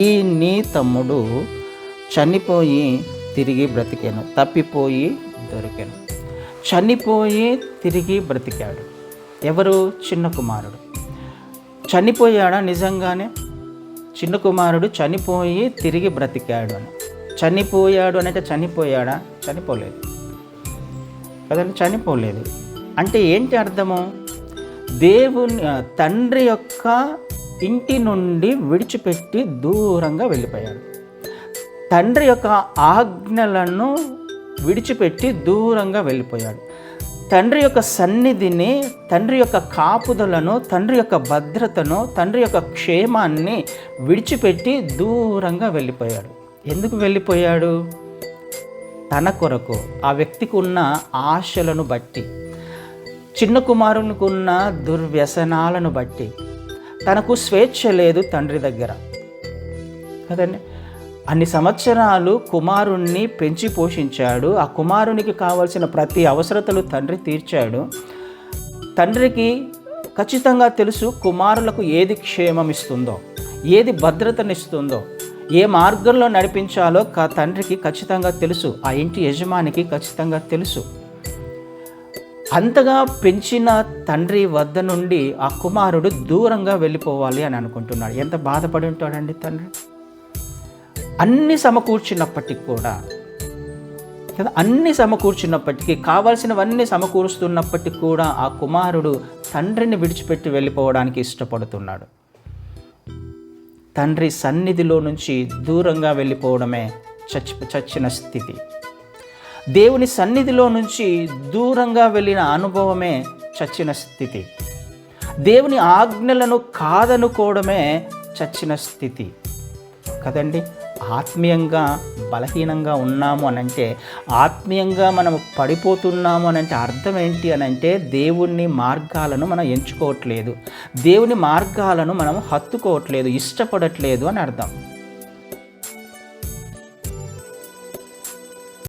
ఈ నీ తమ్ముడు చనిపోయి తిరిగి బ్రతికాను తప్పిపోయి దొరికాను. చనిపోయి తిరిగి బ్రతికాడు. ఎవరు? చిన్న కుమారుడు. చనిపోయాడా నిజంగానే? చిన్న కుమారుడు చనిపోయి తిరిగి బ్రతికాడు అని. చనిపోయాడు అంటే చనిపోయాడా? చనిపోలేదు. కదండి? చనిపోలేదు. అంటే ఏంటి అర్థము? దేవుని తండ్రి యొక్క ఇంటి నుండి విడిచిపెట్టి దూరంగా వెళ్ళిపోయాడు. తండ్రి యొక్క ఆజ్ఞలను విడిచిపెట్టి దూరంగా వెళ్ళిపోయాడు. తండ్రి యొక్క సన్నిధిని తండ్రి యొక్క కాపుదలను తండ్రి యొక్క భద్రతను తండ్రి యొక్క క్షేమాన్ని విడిచిపెట్టి దూరంగా వెళ్ళిపోయాడు. ఎందుకు వెళ్ళిపోయాడు? తన కొరకు ఆ వ్యక్తికి ఉన్న ఆశలను బట్టి చిన్న కుమారునికి ఉన్న దుర్వ్యసనాలను బట్టి తనకు స్వేచ్ఛ లేదు తండ్రి దగ్గర. కదండి? అన్ని సంవత్సరాలు కుమారుణ్ణి పెంచి పోషించాడు. ఆ కుమారునికి కావలసిన ప్రతి అవసరతలు తండ్రి తీర్చాడు. తండ్రికి ఖచ్చితంగా తెలుసు కుమారులకు ఏది క్షేమం ఇస్తుందో ఏది భద్రతనిస్తుందో ఏ మార్గంలో నడిపించాలో తండ్రికి ఖచ్చితంగా తెలుసు. ఆ ఇంటి యజమానికి ఖచ్చితంగా తెలుసు. అంతగా పెంచిన తండ్రి వద్ద నుండి ఆ కుమారుడు దూరంగా వెళ్ళిపోవాలి అని అనుకుంటున్నాడు. ఎంత బాధపడి ఉంటాడండి తండ్రి? అన్ని సమకూర్చినప్పటికీ కూడా కదా అన్ని సమకూర్చినప్పటికీ కావాల్సినవన్నీ సమకూరుస్తున్నప్పటికీ కూడా ఆ కుమారుడు తండ్రిని విడిచిపెట్టి వెళ్ళిపోవడానికి ఇష్టపడుతున్నాడు. తండ్రి సన్నిధిలో నుంచి దూరంగా వెళ్ళిపోవడమే చచ్చి చచ్చిన స్థితి. దేవుని సన్నిధిలో నుంచి దూరంగా వెళ్ళిన అనుభవమే చచ్చిన స్థితి. దేవుని ఆజ్ఞలను కాదనుకోవడమే చచ్చిన స్థితి. కదండి ఆత్మీయంగా బలహీనంగా ఉన్నాము అని అంటే ఆత్మీయంగా మనం పడిపోతున్నాము అని అంటే అర్థం ఏంటి అని అంటే దేవుని మార్గాలను మనం ఎంచుకోవట్లేదు. దేవుని మార్గాలను మనం హత్తుకోవట్లేదు ఇష్టపడట్లేదు అని అర్థం.